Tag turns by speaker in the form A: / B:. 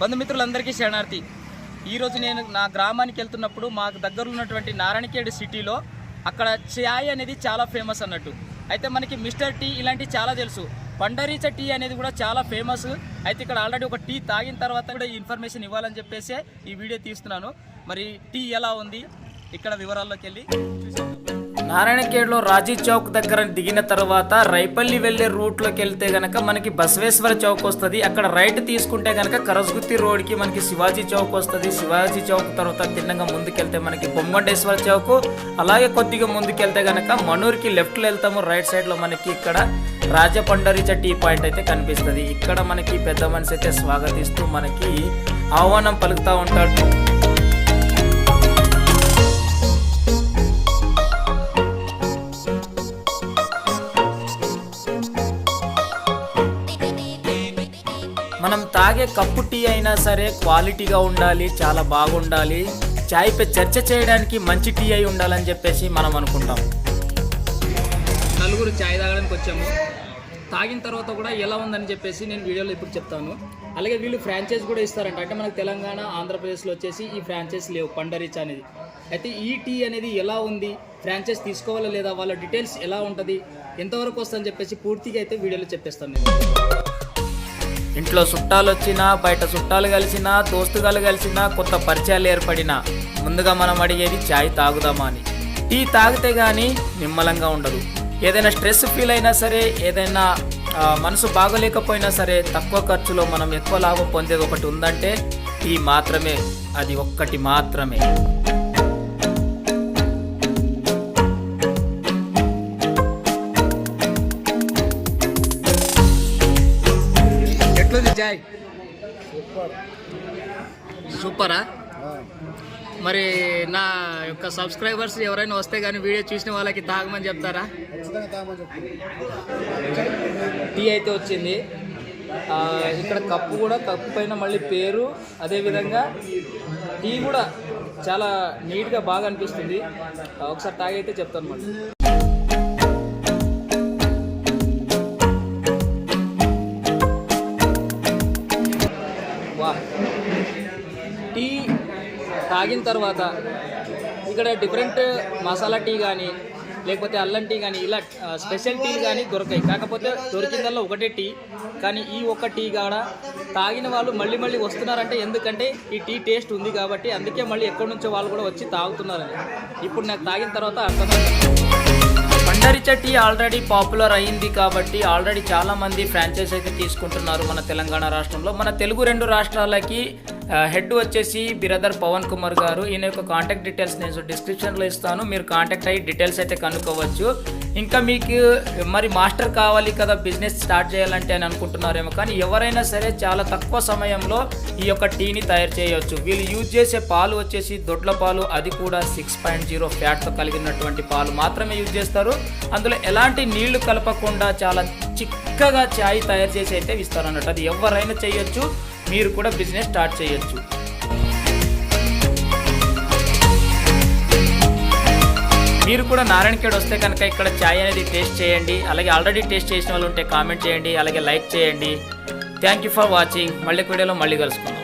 A: బంధుమిత్రులందరికీ శరణార్థి. ఈరోజు నేను నా గ్రామానికి వెళ్తున్నప్పుడు మాకు దగ్గరలో ఉన్నటువంటి నారాయణఖేడ్ సిటీలో అక్కడ ఛాయ్ అనేది చాలా ఫేమస్ అన్నట్టు. అయితే మనకి మిస్టర్ టీ ఇలాంటివి చాలా తెలుసు. పండరీచ టీ అనేది కూడా చాలా ఫేమస్. అయితే ఇక్కడ ఆల్రెడీ ఒక టీ తాగిన తర్వాత కూడా ఈ ఇన్ఫర్మేషన్ ఇవ్వాలని చెప్పేసి ఈ వీడియో తీస్తున్నాను. మరి టీ ఎలా ఉంది? ఇక్కడ వివరాల్లోకి వెళ్ళి చూసేద్దాం. నారాయణఖేడ్లో రాజీ చౌక్ దగ్గర దిగిన తర్వాత రైపల్లి వెళ్ళే రూట్లోకి వెళ్తే గనక మనకి బసవేశ్వర చౌక్ వస్తుంది. అక్కడ రైట్ తీసుకుంటే గనక కరస్గుత్తి రోడ్కి మనకి శివాజీ చౌక్ వస్తుంది. శివాజీ చౌక్ తర్వాత తిన్నగా ముందుకెళ్తే మనకి బొమ్మండేశ్వర చౌక్. అలాగే కొద్దిగా ముందుకెళ్తే గనక మనూర్కి లెఫ్ట్లో వెళ్తాము. రైట్ సైడ్లో మనకి ఇక్కడ రాజపండరిచ టీ పాయింట్ అయితే కనిపిస్తుంది. ఇక్కడ మనకి పెద్ద మనిషి అయితే స్వాగతిస్తూ మనకి ఆహ్వానం పలుకుతూ ఉంటాడు. మనం తాగే కప్పు టీ అయినా సరే క్వాలిటీగా ఉండాలి చాలా బాగుండాలి. చాయ్ పై చర్చ చేయడానికి మంచి టీ అయి ఉండాలని చెప్పేసి మనం అనుకుంటాం. నలుగురు చాయ్ తాగడానికి వచ్చాము. తాగిన తర్వాత కూడా ఎలా ఉందని చెప్పేసి నేను వీడియోలో ఇప్పుడు చెప్తాను. అలాగే వీళ్ళు ఫ్రాంచైజ్ కూడా ఇస్తారంట. అంటే మనకు తెలంగాణ ఆంధ్రప్రదేశ్లో వచ్చేసి ఈ ఫ్రాంచైజ్ లేవు పండరిచ్ అనేది. అయితే ఈ టీ అనేది ఎలా ఉంది? ఫ్రాంచైజ్ తీసుకోవాలా లేదా? వాళ్ళ డీటెయిల్స్ ఎలా ఉంటుంది? ఎంతవరకు వస్తుందని చెప్పేసి పూర్తిగా అయితే వీడియోలో చెప్పేస్తాను నేను. ఇంట్లో చుట్టాలు వచ్చినా బయట చుట్టాలు కలిసినా దోస్తుగాలు కలిసినా కొత్త పరిచయాలు ఏర్పడినా ముందుగా మనం అడిగేది ఛాయ్ తాగుదామా అని. టీ తాగితే కానీ నిమ్మలంగా ఉండదు. ఏదైనా స్ట్రెస్ ఫీల్ అయినా సరే ఏదైనా మనసు బాగోలేకపోయినా సరే తక్కువ ఖర్చులో మనం ఎక్కువ లాభం పొందేది ఒకటి ఉందంటే టీ మాత్రమే. అది ఒక్కటి మాత్రమే. చాయ్ సూపరా? మరి నా యొక్క సబ్స్క్రైబర్స్ ఎవరైనా వస్తే కానీ వీడియో చూసిన వాళ్ళకి తాగమని చెప్తారా? టీ అయితే వచ్చింది. ఇక్కడ కప్పు కూడా కప్పు పైన మళ్ళీ పేరు అదేవిధంగా టీ కూడా చాలా నీట్గా బాగా అనిపిస్తుంది. ఒకసారి తాగైతే చెప్తాను మళ్ళీ. వా టీ తాగిన తర్వాత ఇక్కడ డిఫరెంట్ మసాలా టీ కానీ లేకపోతే అల్లం టీ కానీ ఇలా స్పెషల్ టీలు కానీ దొరకాయి కాకపోతే దొరికిందల్లా ఒకటే టీ కానీ ఈ ఒక్క టీ కాడ తాగిన వాళ్ళు మళ్ళీ మళ్ళీ వస్తున్నారంటే ఎందుకంటే ఈ టీ టేస్ట్ ఉంది కాబట్టి అందుకే మళ్ళీ ఎక్కడి నుంచో వాళ్ళు కూడా వచ్చి తాగుతున్నారని. ఇప్పుడు నాకు తాగిన తర్వాత అర్థమైంది. పండరిచ చట్టి ఆల్రెడీ పాపులర్ అయింది కాబట్టి ఆల్రెడీ చాలామంది ఫ్రాంచైజ్ అయితే తీసుకుంటున్నారు మన తెలంగాణ రాష్ట్రంలో. మన తెలుగు రెండు రాష్ట్రాలకి హెడ్ వచ్చేసి బిరదర్ పవన్ కుమార్ గారు. ఈయన యొక్క కాంటాక్ట్ డీటెయిల్స్ నేను డిస్క్రిప్షన్లో ఇస్తాను. మీరు కాంటాక్ట్ అయ్యి డీటెయిల్స్ అయితే కనుక్కోవచ్చు. ఇంకా మీకు మరి మాస్టర్ కావాలి కదా బిజినెస్ స్టార్ట్ చేయాలంటే అని అనుకుంటున్నారేమో కానీ ఎవరైనా సరే చాలా తక్కువ సమయంలో ఈ యొక్క టీని తయారు చేయవచ్చు వీళ్ళు యూజ్ చేసే పాలు వచ్చేసి దొడ్ల పాలు అది కూడా సిక్స్ పాయింట్ జీరో ఫ్యాట్తో కలిగినటువంటి పాలు మాత్రమే యూజ్ చేస్తారు. అందులో ఎలాంటి నీళ్ళు కలపకుండా చాలా చిక్కగా చాయ్ తయారు చేసి అయితే ఇస్తారు అన్నట్టు అది ఎవరైనా చేయొచ్చు. మీరు కూడా బిజినెస్ స్టార్ట్ చేయొచ్చు. మీరు కూడా నారాయణఖేడ్ వస్తే కనుక ఇక్కడ ఛాయ్ అనేది టేస్ట్ చేయండి. అలాగే ఆల్రెడీ టేస్ట్ చేసిన వాళ్ళు ఉంటే కామెంట్ చేయండి. అలాగే లైక్ చేయండి. థ్యాంక్ యూ ఫర్ వాచింగ్ మళ్ళీ వీడియోలో మళ్ళీ కలుసుకుందాం.